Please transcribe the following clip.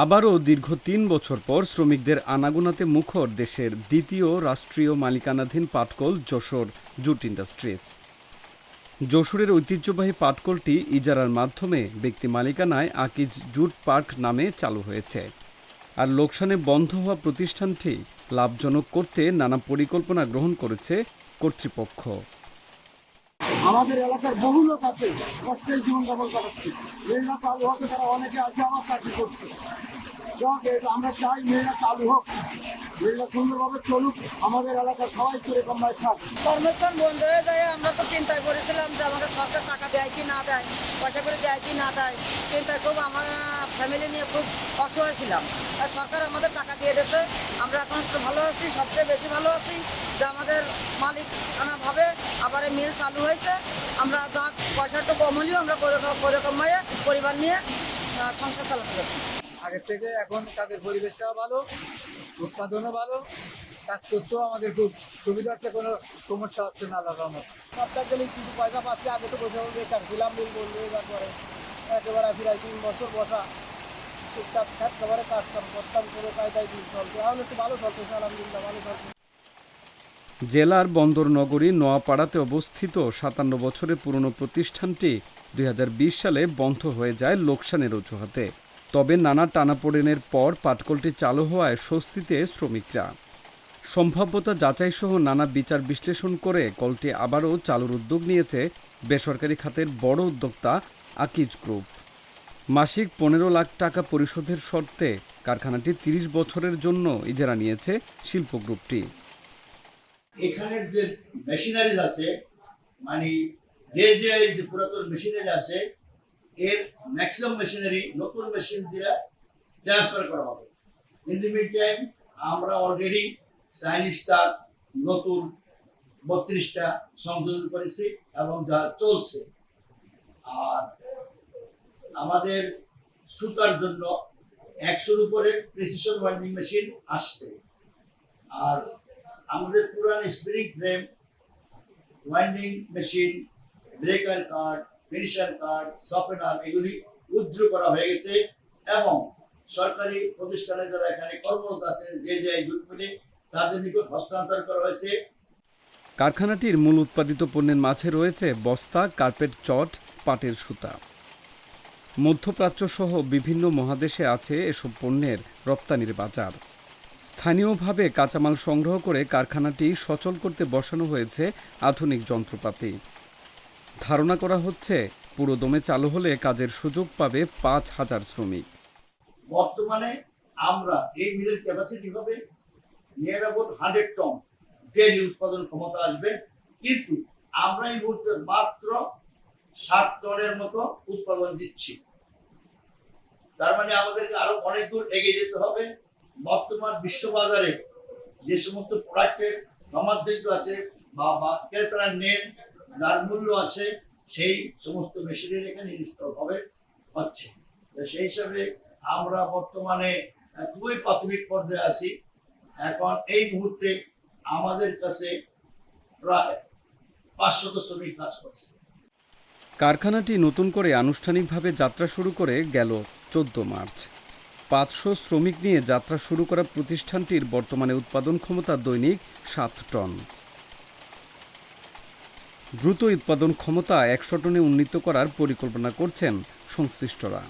আবারও দীর্ঘ তিন বছর পর শ্রমিকদের আনাগোনাতে মুখর দেশের দ্বিতীয় রাষ্ট্রীয় মালিকানাধীন পাটকল যশোর জুট ইন্ডাস্ট্রিজ। যশোরের ঐতিহ্যবাহী পাটকলটি ইজারার মাধ্যমে ব্যক্তি মালিকানায় আকিজ জুট পার্ক নামে চালু হয়েছে। আর লোকসানে বন্ধ হওয়া প্রতিষ্ঠানটি লাভজনক করতে নানা পরিকল্পনা গ্রহণ করেছে কর্তৃপক্ষ। আমাদের এলাকার বহু লোক আছে, কষ্টের জীবনযাপন কাটাচ্ছে মেয়েরা চালু হতে তারা অনেকে আছে আমার চাকরি করছে। আমরা চাই মেয়েরা চালু হোক। আমাদের এলাকার সবাই কর্মস্থান বন্ধ হয়ে যায়, আমরা তো চিন্তায় পড়েছিলাম যে আমাদের সরকার টাকা দেয় কি না দেয়, পয়সা করে দেয় কি না দেয়, চিন্তায় খুব আমার ফ্যামিলি নিয়ে খুব অসহায় ছিলাম। আর সরকার আমাদের টাকা দিয়ে দিয়েছে, আমরা এখন একটু ভালো আছি, সবচেয়ে বেশি ভালো আছি, যে আমাদের মালিক ভাবে আবার মিল চালু হয়েছে। আমরা যা পয়সা একটু কম হলেও আমরা পরিবার নিয়ে সংসার চালাতে পারি। আগের থেকে এখন তাদের পরিবেশটাও ভালো, উৎপাদনও ভালো, কাজ করতেও আমাদের খুব সুবিধা হচ্ছে, কোনো সমস্যা হচ্ছে না আল্লাহর রহমত। সপ্তাহ গেলে কিছু পয়সা পাচ্ছি, আগে তো বসে বেকার ছিলাম মিল বন্ধ যাওয়ার পরে একেবারে ফিরাই, তিন বছর বসা টুকটাক একেবারে করতাম কোনো কায়দায় দিন চলছে। একটু ভালো চলতেছে আলহামদুলিল্লাহ, ভালো চলছে। জেলার বন্দর নগরী নোয়াপাড়াতে অবস্থিত সাতান্ন বছরের পুরনো প্রতিষ্ঠানটি দুই হাজার বিশ সালে বন্ধ হয়ে যায় লোকসানের অজুহাতে। তবে নানা টানাপোড়েনের পর পাটকলটি চালু হওয়ায় স্বস্তিতে শ্রমিকরা। সম্ভাব্যতা যাচাই সহ নানা বিচার বিশ্লেষণ করে কলটি আবারও চালুর উদ্যোগ নিয়েছে বেসরকারি খাতের বড় উদ্যোক্তা আকিজ গ্রুপ। মাসিক পনেরো লাখ টাকা পরিশোধের শর্তে কারখানাটি তিরিশ বছরের জন্য ইজারা নিয়েছে শিল্প গ্রুপটি। এখানের যে মেশিনারিজ আছে মানে যে যে পুরাতন মেশিনারি আছে এর ম্যাক্সিমাম মেশিনারি নতুন মেশিন দিয়ে ট্রান্সফার করা হবে। ইন দি মিড টাইম আমরা অলরেডি চাইনিজটা নতুন বত্রিশটা সংযোজন করেছি এবং যা চলছে। আর আমাদের সুতার জন্য একশোর উপরে প্রেসিশন ওয়াইন্ডিং মেশিন আসছে। আর আমাদের পুরান spring frame winding machine breaker card card এগুলি করা হয়ে গেছে এবং সরকারি প্রতিষ্ঠানে যারা এখানে কর্মরত আছে যে যে তাদের নিকট হস্তান্তর করা হয়েছে। কারখানাটির মূল উৎপাদিত পণ্যের মাঝে রয়েছে বস্তা, কার্পেট চট, পাটের সুতা। মধ্যপ্রাচ্য সহ বিভিন্ন মহাদেশে আছে এসব পণ্যের রপ্তানির বাজার। স্থানীয়ভাবে কাঁচামাল সংগ্রহ করে কারখানাটি সচল করতে বসানো হয়েছে আধুনিক যন্ত্রপাতি। ধারণা করা হচ্ছে পুরো দমে চালু হলে কাজের সুযোগ পাবে পাঁচ হাজার শ্রমিক। বর্তমানে আমরা এই মিলের ক্যাপাসিটি হবে near about hundred ton daily উৎপাদন ক্ষমতা আসবে। কিন্তু আমরা এই মুহূর্তে মাত্র সাত টনের মতো উৎপাদন দিচ্ছি। তার মানে আমাদেরকে আরও অনেক দূর এগিয়ে যেতে হবে। বর্তমান বিশ্ববাজারে যে সমস্ত প্রোডাক্টের সমাদৃত আছে বা ক্রেতারা নেন যার মূল্য আছে, সেই সমস্ত মেশিনের এখানে ইনস্টল হবে, হচ্ছে। সেই হিসাবে আমরা বর্তমানে খুবই প্রাথমিক পর্যায়ে আছি। এখন এই মুহূর্তে আমাদের কাছে প্রায় পাঁচশত শ্রমিক কাজ করছে। কারখানাটি নতুন করে আনুষ্ঠানিকভাবে যাত্রা শুরু করে গেল চোদ্দ মার্চ। পাঁচশো শ্রমিক নিয়ে যাত্রা শুরু করা প্রতিষ্ঠানটির বর্তমানে উৎপাদন ক্ষমতা দৈনিক সাত টন। দ্রুত উৎপাদন ক্ষমতা একশো টনে উন্নীত করার পরিকল্পনা করছেন সংশ্লিষ্টরা।